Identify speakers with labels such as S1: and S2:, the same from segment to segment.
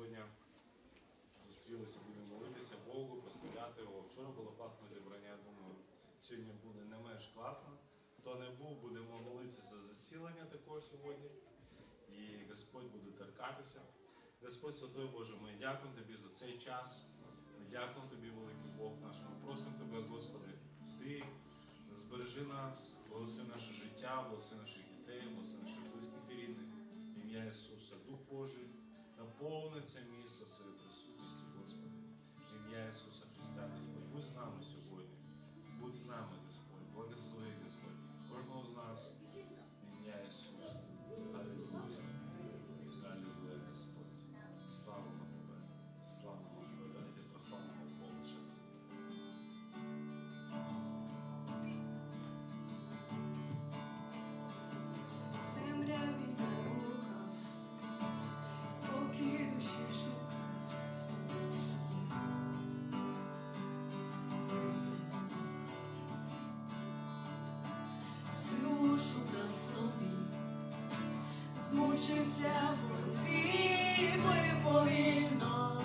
S1: сьогодні зустрілися, будемо молитися Богу, прославляти його. Вчора було класне зібрання, я думаю, сьогодні буде не менш класно. Хто не був, будемо молитися за засілення також сьогодні. І Господь буде торкатися. Господь Святой Боже, ми дякуємо Тобі за цей час. Ми дякуємо Тобі, великий Бог наш. Ми просимо Тебе, Господи, Ти збережи нас, благослови наше життя, благослови наших дітей, благослови наших близьких і рідних. Ім'я Ісуса, Дух Божий, наповни це місце своєю присутністю, Господи. В ім'я Ісуса Христа, Господь, будь з нами сьогодні. Будь з нами, Господь, благослови, Господь,
S2: змучився в боротьбі, повільно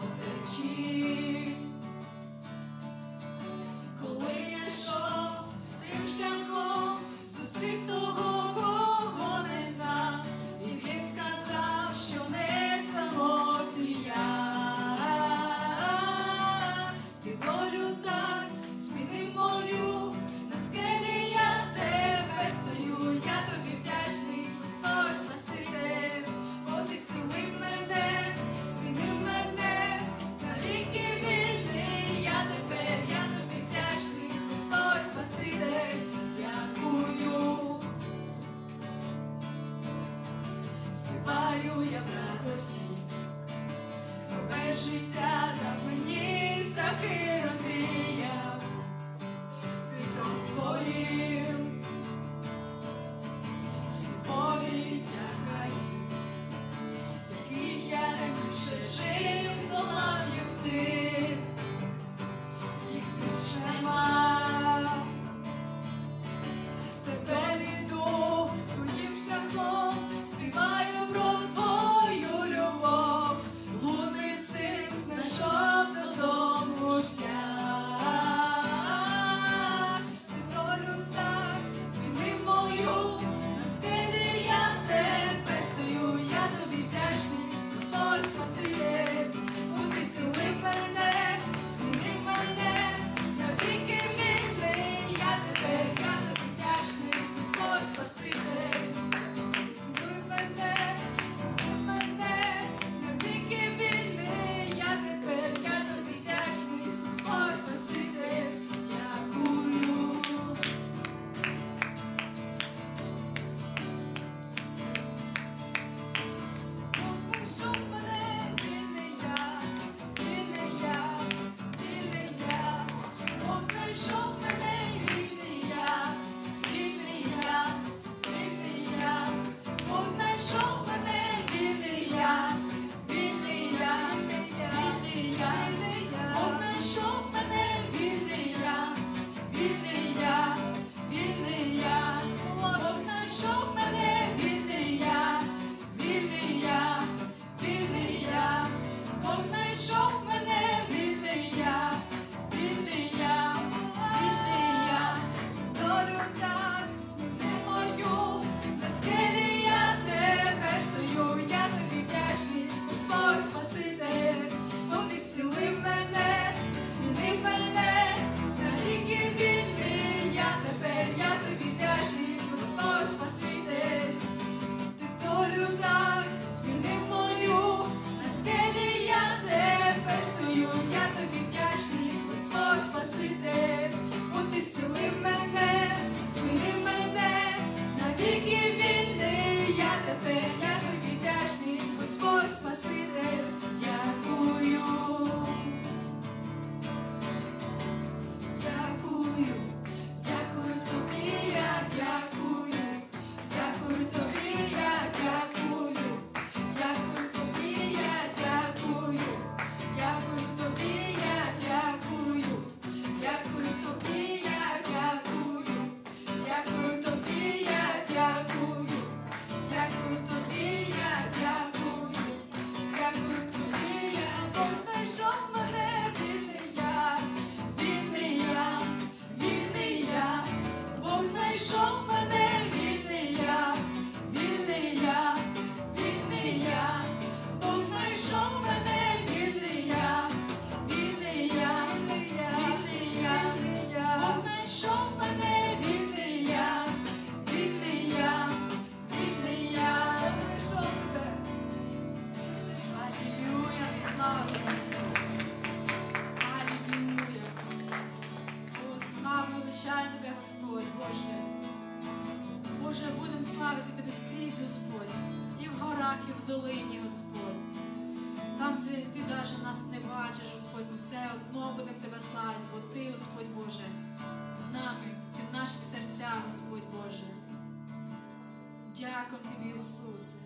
S2: по життя Боже, будемо славити Тебе скрізь, Господь, і в горах,
S3: і в долині, Господь. Там де ти навіть нас не бачиш, Господь, ми все одно будемо Тебе славити, бо Ти, Господь Боже, з нами, ти в наших серцях, Господь Боже. Дякую Тобі, Ісусе.